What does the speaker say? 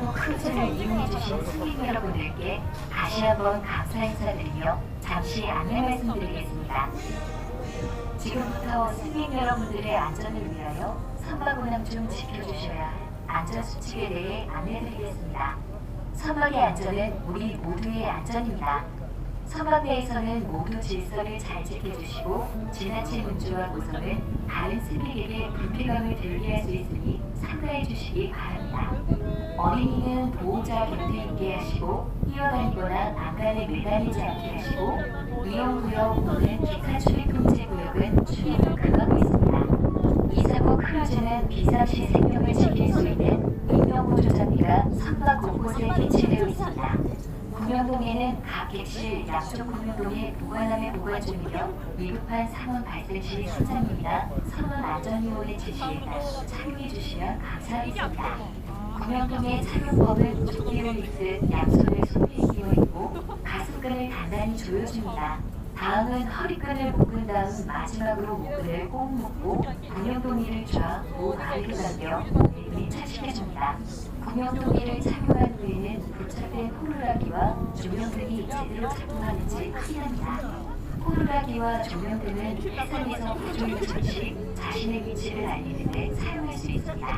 이사고 크루즈를 이용해 주신 승객 여러분들께 다시 한번 감사 인사드리며 잠시 안내 말씀드리겠습니다. 지금부터 승객 여러분들의 안전을 위하여 선박 운항 중 지켜주셔야 할 안전수칙에 대해 안내드리겠습니다. 선박의 안전은 우리 모두의 안전입니다. 선박 내에서는 모두 질서를 잘 지켜주시고 지나칠 운주와 고성은 다른 승객에게 불쾌감을 들게 할 수 있으니 삼가해 주시기 바랍니다. 어린이는 보호자 곁에 있게 하시고 뛰어다니거나 난간에 매달리지 않게 하시고 위험구역 또는 기타 출입 통제 구역은 출입을 금하고 있습니다. 이사고 크루즈는 비상시 생명을 지킬 수 있는 인명보조 장비가 선박 곳곳에 있습니다. 구명동에는 각 객실 양쪽 구명동에 보관함에 보관 중이며 위급한 상황 발생 시 선장님이나 선원 안전요원의 지시에 따라 참여해 주시면 감사하겠습니다. 구명동의 착용법은 조끼를 입듯 양손을 손에 끼워 입고 가슴끈을 단단히 조여줍니다. 다음은 허리끈을 묶은 다음 마지막으로 목끈을 꼭 묶고 구명동이를 좌, 우, 아래로 당겨 목을 밀착시켜줍니다. 구명동이를 착용한 후에는 부착된 호루라기와 조명등이 제대로 작동하는지 확인합니다. 호루라기와 조명등은 해상에서 구조요청 시 자신의 위치를 알리는 데 사용할 수 있습니다.